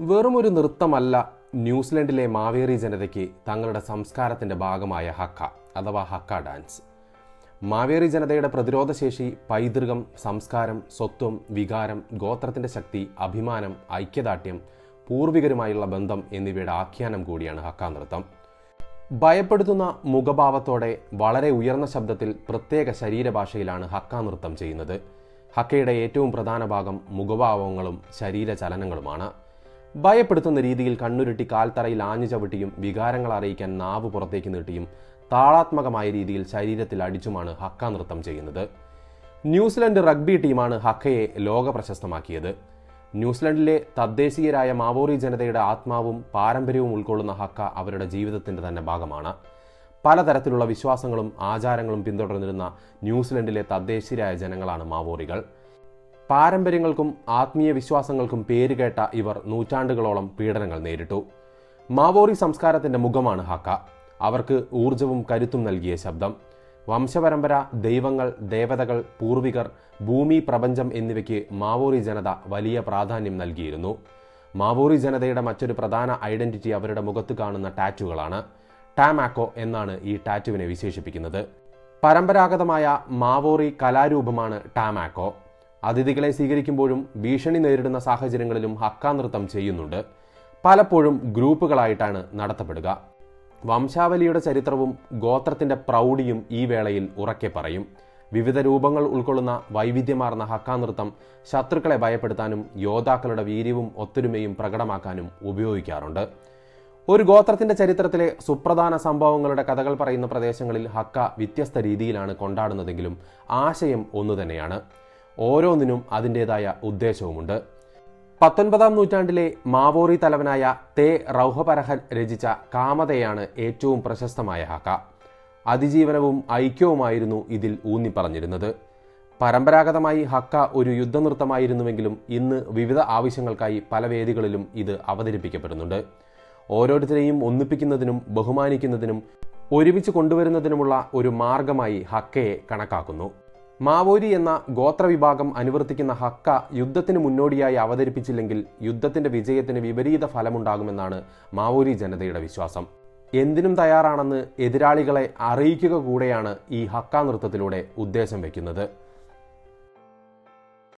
വെറുമൊരു നൃത്തമല്ല ന്യൂസിലൻഡിലെ മാവേറി ജനതയ്ക്ക് തങ്ങളുടെ സംസ്കാരത്തിന്റെ ഭാഗമായ ഹക്ക അഥവാ ഹക്ക ഡാൻസ്. മാവേറി ജനതയുടെ പ്രതിരോധശേഷി പൈതൃകം സംസ്കാരം സ്വത്വം വികാരം ഗോത്രത്തിന്റെ ശക്തി അഭിമാനം ഐക്യദാർഢ്യം പൂർവികരുമായുള്ള ബന്ധം എന്നിവയുടെ ആഖ്യാനം കൂടിയാണ് ഹക്ക നൃത്തം. ഭയപ്പെടുത്തുന്ന മുഖഭാവത്തോടെ വളരെ ഉയർന്ന ശബ്ദത്തിൽ പ്രത്യേക ശരീരഭാഷയിലാണ് ഹക്ക നൃത്തം ചെയ്യുന്നത്. ഹക്കയുടെ ഏറ്റവും പ്രധാന ഭാഗം മുഖഭാവങ്ങളും ശരീരചലനങ്ങളുമാണ്. ഭയപ്പെടുത്തുന്ന രീതിയിൽ കണ്ണുരുട്ടി കാൽത്തറയിൽ ആഞ്ഞു ചവിട്ടിയും വികാരങ്ങൾ അറിയിക്കാൻ നാവ് പുറത്തേക്ക് നീട്ടിയും താളാത്മകമായ രീതിയിൽ ശരീരത്തിൽ അടിച്ചുമാണ് ഹക്ക നൃത്തം ചെയ്യുന്നത്. ന്യൂസിലൻഡ് റഗ്ബി ടീമാണ് ഹക്കയെ ലോക പ്രശസ്തമാക്കിയത് ന്യൂസിലൻഡിലെ തദ്ദേശീയരായ മാവോറി ജനതയുടെ ആത്മാവും പാരമ്പര്യവും ഉൾക്കൊള്ളുന്ന ഹക്ക അവരുടെ ജീവിതത്തിന്റെ തന്നെ ഭാഗമാണ്. പലതരത്തിലുള്ള വിശ്വാസങ്ങളും ആചാരങ്ങളും പിന്തുടർന്നിരുന്ന ന്യൂസിലൻഡിലെ തദ്ദേശീയരായ ജനങ്ങളാണ് മാവോറികൾ. പാരമ്പര്യങ്ങൾക്കും ആത്മീയ വിശ്വാസങ്ങൾക്കും പേരുകേട്ട ഇവർ നൂറ്റാണ്ടുകളോളം പീഡനങ്ങൾ നേരിട്ടു. മാവോറി സംസ്കാരത്തിന്റെ മുഖമാണ് ഹക്ക. അവർക്ക് ഊർജവും കരുത്തും നൽകിയ ശബ്ദം. വംശപരമ്പര ദൈവങ്ങൾ ദേവതകൾ പൂർവികർ ഭൂമി പ്രപഞ്ചം എന്നിവയ്ക്ക് മാവോറി ജനത വലിയ പ്രാധാന്യം നൽകിയിരുന്നു. മാവോറി ജനതയുടെ മറ്റൊരു പ്രധാന ഐഡന്റിറ്റി അവരുടെ മുഖത്ത് കാണുന്ന ടാറ്റുകളാണ്. ടാമാക്കോ എന്നാണ് ഈ ടാറ്റുവിനെ വിശേഷിപ്പിക്കുന്നത്. പരമ്പരാഗതമായ മാവോറി കലാരൂപമാണ് ടാമാക്കോ. അതിഥികളെ സ്വീകരിക്കുമ്പോഴും ഭീഷണി നേരിടുന്ന സാഹചര്യങ്ങളിലും ഹക്കാനൃത്തം ചെയ്യുന്നുണ്ട്. പലപ്പോഴും ഗ്രൂപ്പുകളായിട്ടാണ് നടത്തപ്പെടുക. വംശാവലിയുടെ ചരിത്രവും ഗോത്രത്തിന്റെ പ്രൗഢിയും ഈ വേളയിൽ ഉറക്കെ പറയും. വിവിധ രൂപങ്ങൾ ഉൾക്കൊള്ളുന്ന വൈവിധ്യമാർന്ന ഹക്കാനൃത്തം ശത്രുക്കളെ ഭയപ്പെടുത്താനും യോദ്ധാക്കളുടെ വീര്യവും ഒത്തൊരുമയും പ്രകടമാക്കാനും ഉപയോഗിക്കാറുണ്ട്. ഒരു ഗോത്രത്തിന്റെ ചരിത്രത്തിലെ സുപ്രധാന സംഭവങ്ങളുടെ കഥകൾ പറയുന്ന പ്രദേശങ്ങളിൽ ഹക്ക വ്യത്യസ്ത രീതിയിലാണ് കൊണ്ടാടുന്നതെങ്കിലും ആശയം ഒന്നുതന്നെയാണ്. ഓരോന്നിനും അതിന്റെതായ ഉദ്ദേശവുമുണ്ട്. പത്തൊൻപതാം നൂറ്റാണ്ടിലെ മാവോറി തലവനായ തേ റൗഹപരഹൻ രചിച്ച കാമതയാണ് ഏറ്റവും പ്രശസ്തമായ ഹക്ക. അതിജീവനവും ഐക്യവുമായിരുന്നു ഇതിൽ ഊന്നിപ്പറഞ്ഞിരുന്നത്. പരമ്പരാഗതമായി ഹക്ക ഒരു യുദ്ധനൃത്തമായിരുന്നുവെങ്കിലും ഇന്ന് വിവിധ ആവശ്യങ്ങൾക്കായി പല വേദികളിലും ഇത് അവതരിപ്പിക്കപ്പെടുന്നുണ്ട്. ഓരോരുത്തരെയും ഒന്നിപ്പിക്കുന്നതിനും ബഹുമാനിക്കുന്നതിനും ഒരുമിച്ച് കൊണ്ടുവരുന്നതിനുമുള്ള ഒരു മാർഗമായി ഹക്കയെ കണക്കാക്കുന്നു. മാവോരി എന്ന ഗോത്രവിഭാഗം അനുവർത്തിക്കുന്ന ഹക്ക യുദ്ധത്തിന് മുന്നോടിയായി അവതരിപ്പിച്ചില്ലെങ്കിൽ യുദ്ധത്തിന്റെ വിജയത്തിന് വിപരീത ഫലമുണ്ടാകുമെന്നാണ് മാവോരി ജനതയുടെ വിശ്വാസം. എന്തിനും തയ്യാറാണെന്ന് എതിരാളികളെ അറിയിക്കുക കൂടെയാണ് ഈ ഹക്ക നൃത്തത്തിലൂടെ ഉദ്ദേശം വയ്ക്കുന്നത്